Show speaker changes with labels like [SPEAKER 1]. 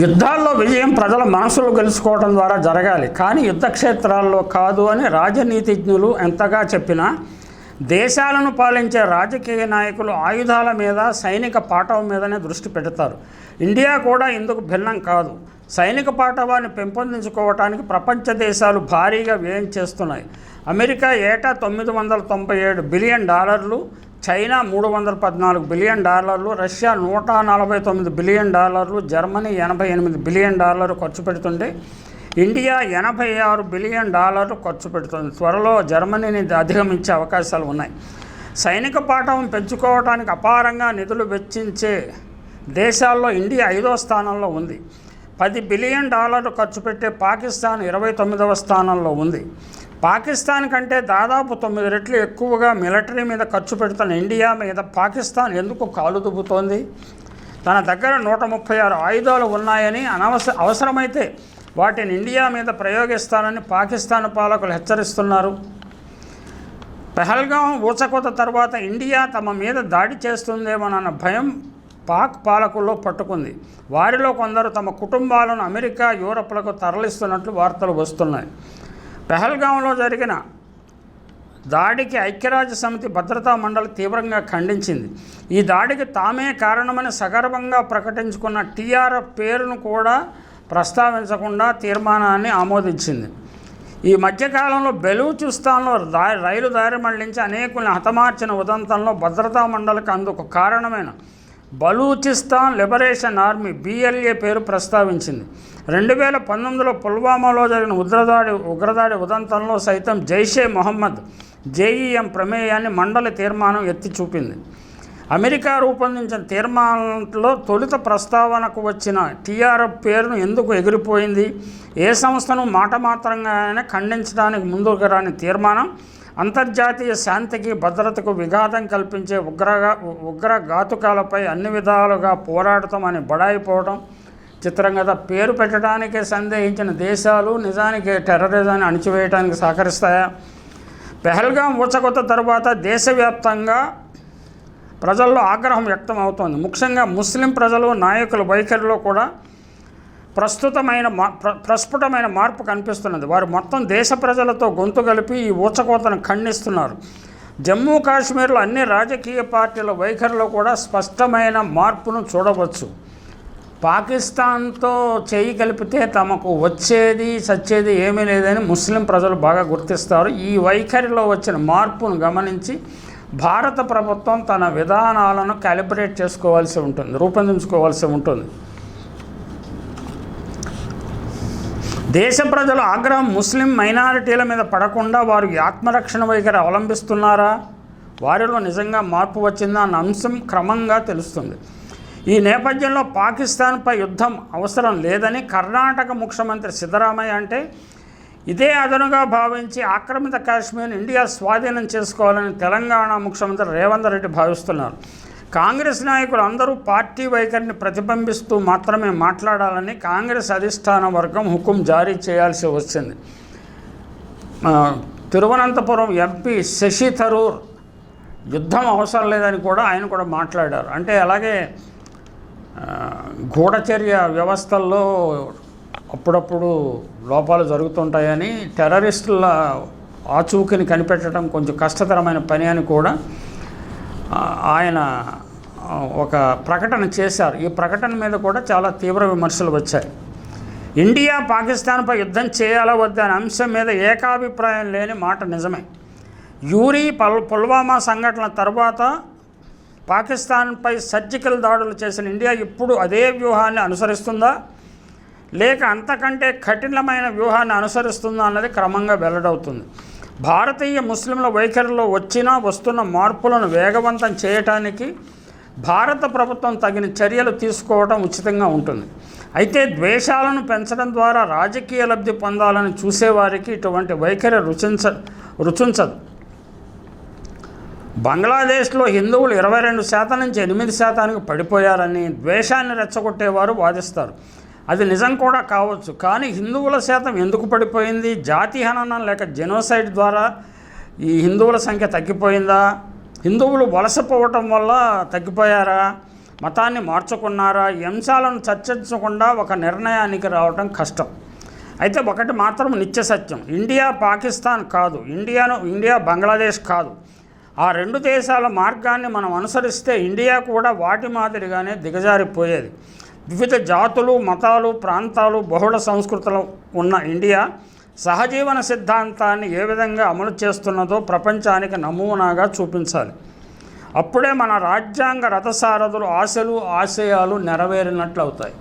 [SPEAKER 1] యుద్ధాల్లో విజయం ప్రజల మనసులు గెలుచుకోవడం ద్వారా జరగాలి. కానీ యుద్ధ క్షేత్రాల్లో కాదు అని రాజనీతిజ్ఞులు ఎంతగా చెప్పినా దేశాలను పాలించే రాజకీయ నాయకులు ఆయుధాల మీద సైనిక పాఠవం మీదనే దృష్టి పెడతారు. ఇండియా కూడా ఇందుకు భిన్నం కాదు. సైనిక పాఠవాన్ని పెంపొందించుకోవటానికి ప్రపంచ దేశాలు భారీగా వ్యయం చేస్తున్నాయి. అమెరికా ఏటా తొమ్మిది వందల తొంభై ఏడు బిలియన్ డాలర్లు చైనా మూడు వందల పద్నాలుగు బిలియన్ డాలర్లు రష్యా నూట నలభై తొమ్మిది బిలియన్ డాలర్లు జర్మనీ ఎనభై ఎనిమిది బిలియన్ డాలర్లు ఖర్చు పెడుతుంది. ఇండియా ఎనభై ఆరు బిలియన్ డాలర్లు ఖర్చు పెడుతుంది. త్వరలో జర్మనీని అధిగమించే అవకాశాలు ఉన్నాయి. సైనిక పాఠం పెంచుకోవడానికి అపారంగా నిధులు వెచ్చించే దేశాల్లో ఇండియా ఐదో స్థానంలో ఉంది. పది బిలియన్ డాలర్లు ఖర్చు పెట్టే పాకిస్తాన్ ఇరవై తొమ్మిదవ స్థానంలో ఉంది. పాకిస్తాన్ కంటే దాదాపు తొమ్మిది రెట్లు ఎక్కువగా మిలిటరీ మీద ఖర్చు పెడుతున్న ఇండియా మీద పాకిస్తాన్ ఎందుకు కాలు దుబ్బుతోంది? తన దగ్గర నూట ముప్పై ఆరు ఆయుధాలు ఉన్నాయని అనవస అవసరమైతే వాటిని ఇండియా మీద ప్రయోగిస్తానని పాకిస్తాన్ పాలకులు హెచ్చరిస్తున్నారు. పెహల్గాం ఊచకోత తర్వాత ఇండియా తమ మీద దాడి చేస్తుందేమోనన్న భయం పాక్ పాలకుల్లో పట్టుకుంది. వారిలో కొందరు తమ కుటుంబాలను అమెరికా యూరప్లకు తరలిస్తున్నట్లు వార్తలు వస్తున్నాయి. పెహల్గాంలో జరిగిన దాడికి ఐక్యరాజ్య సమితి భద్రతా మండలి తీవ్రంగా ఖండించింది. ఈ దాడికి తామే కారణమని సగర్వంగా ప్రకటించుకున్న టీఆర్ఎఫ్ పేరును కూడా ప్రస్తావించకుండా తీర్మానాన్ని ఆమోదించింది. ఈ మధ్యకాలంలో బెలూచిస్తాన్లో దా రైలు దారి మళ్ళించి అనేకుల్ని హతమార్చిన ఉదంతంలో భద్రతా మండలికి అందుకు కారణమైన బలూచిస్తాన్ లిబరేషన్ ఆర్మీ బిఎల్ఏ పేరు ప్రస్తావించింది. రెండు వేల పంతొమ్మిదిలో పుల్వామాలో జరిగిన ఉగ్రదాడి ఉగ్రదాడి ఉదంతంలో సైతం జైషే మొహమ్మద్ జేఈఎం ప్రమేయాన్ని మండలి తీర్మానం ఎత్తి చూపింది అమెరికా రూపొందించిన తీర్మానంలో తొలుత ప్రస్తావనకు వచ్చిన టీఆర్ఎఫ్ పేరును ఎందుకు ఎగిరిపోయింది? ఏ సంస్థను మాట మాత్రంగానే ఖండించడానికి ముందుకు రాని తీర్మానం అంతర్జాతీయ శాంతికి భద్రతకు విఘాతం కల్పించే ఉగ్రగా ఉగ్రఘాతుకాలపై అన్ని విధాలుగా పోరాడతామని బడాయిపోవడం చిత్రం కదా పేరు పెట్టడానికే సందేహించిన దేశాలు నిజానికి టెర్రరిజాన్ని అణిచివేయడానికి సహకరిస్తాయా? పెహల్గాం ఊచకొత్త తర్వాత దేశవ్యాప్తంగా ప్రజల్లో ఆగ్రహం వ్యక్తం అవుతోంది ముఖ్యంగా ముస్లిం ప్రజలు నాయకుల వైఖరిలో కూడా ప్రస్తుతమైన ప్రస్ఫుటమైన మార్పు కనిపిస్తున్నది. వారు మొత్తం దేశ ప్రజలతో గొంతు కలిపి ఈ ఊచకోతను ఖండిస్తున్నారు. జమ్మూ కాశ్మీర్లో అన్ని రాజకీయ పార్టీల వైఖరిలో కూడా స్పష్టమైన మార్పును చూడవచ్చు. పాకిస్తాన్తో చేయి కలిపితే తమకు వచ్చేది సచ్చేది ఏమీ లేదని ముస్లిం ప్రజలు బాగా గుర్తిస్తారు. ఈ వైఖరిలో వచ్చిన మార్పును గమనించి భారత ప్రభుత్వం తన విధానాలను క్యాలిబ్రేట్ చేసుకోవాల్సి ఉంటుంది రూపొందించుకోవాల్సి ఉంటుంది. దేశ ప్రజల ఆగ్రహం ముస్లిం మైనారిటీల మీద పడకుండా వారు ఆత్మరక్షణ వైఖరి అవలంబిస్తున్నారా? వారిలో నిజంగా మార్పు వచ్చిందా? అన్న అంశం క్రమంగా తెలుస్తుంది. ఈ నేపథ్యంలో పాకిస్తాన్పై యుద్ధం అవసరం లేదని కర్ణాటక ముఖ్యమంత్రి సిద్ధరామయ్య అంటే ఇదే అదనుగా భావించి ఆక్రమిత కాశ్మీర్ ఇండియా స్వాధీనం చేసుకోవాలని తెలంగాణ ముఖ్యమంత్రి రేవంత్ రెడ్డి భావిస్తున్నారు. కాంగ్రెస్ నాయకులు అందరూ పార్టీ వైఖరిని ప్రతిబింబిస్తూ మాత్రమే మాట్లాడాలని కాంగ్రెస్ అధిష్టాన వర్గం హుకుం జారీ చేయాల్సి వచ్చింది. తిరువనంతపురం ఎంపీ శశి థరూర్ యుద్ధం అవసరం లేదని కూడా ఆయన కూడా మాట్లాడారు. అంటే అలాగే గూఢచర్య వ్యవస్థల్లో అప్పుడప్పుడు లోపాలు జరుగుతుంటాయని టెర్రరిస్టుల ఆచూకీని కనిపెట్టడం కొంచెం కష్టతరమైన పని అని కూడా ఆయన ఒక ప్రకటన చేశారు. ఈ ప్రకటన మీద కూడా చాలా తీవ్ర విమర్శలు వచ్చాయి. ఇండియా పాకిస్తాన్పై యుద్ధం చేయాలా వద్దా అనే అంశం మీద ఏకాభిప్రాయం లేని మాట నిజమే. యూరి పల్ పుల్వామా సంఘటన తర్వాత పాకిస్తాన్పై సర్జికల్ దాడులు చేసిన ఇండియా ఇప్పుడు అదే వ్యూహాన్ని అనుసరిస్తుందా? లేక అంతకంటే కఠినమైన వ్యూహాన్ని అనుసరిస్తుందా అన్నది క్రమంగా వెల్లడవుతుంది. భారతీయ ముస్లింల వైఖరిలో వచ్చినా వస్తున్న మార్పులను వేగవంతం చేయటానికి భారత ప్రభుత్వం తగిన చర్యలు తీసుకోవడం ఉచితంగా ఉంటుంది. అయితే ద్వేషాలను పెంచడం ద్వారా రాజకీయ లబ్ధి పొందాలని చూసేవారికి ఇటువంటి వైఖరి రుచించ రుచించదు. బంగ్లాదేశ్లో హిందువులు ఇరవై రెండు శాతం నుంచి ఎనిమిది శాతానికి పడిపోయారని ద్వేషాన్ని రెచ్చగొట్టేవారు వాదిస్తారు. అది నిజం కూడా కావచ్చు. కానీ హిందువుల శాతం ఎందుకు పడిపోయింది? జాతి హననం లేక జెనోసైడ్ ద్వారా ఈ హిందువుల సంఖ్య తగ్గిపోయిందా? హిందువులు వలసపోవటం వల్ల తగ్గిపోయారా? మతాన్ని మార్చుకున్నారా? ఈ అంశాలను చర్చించకుండా ఒక నిర్ణయానికి రావడం కష్టం. అయితే ఒకటి మాత్రం నిత్య సత్యం. ఇండియా పాకిస్తాన్ కాదు. ఇండియాను ఇండియా బంగ్లాదేశ్ కాదు. ఆ రెండు దేశాల మార్గాన్ని మనం అనుసరిస్తే ఇండియా కూడా వాటి మాదిరిగానే దిగజారిపోయేది. వివిధ జాతులు మతాలు ప్రాంతాలు బహుళ సంస్కృతులు ఉన్న ఇండియా సహజీవన సిద్ధాంతాన్ని ఏ విధంగా అమలు చేస్తున్నదో ప్రపంచానికి నమూనాగా చూపించాలి. అప్పుడే మన రాజ్యాంగ రథసారథులు ఆశలు ఆశయాలు నెరవేరినట్లు అవుతాయి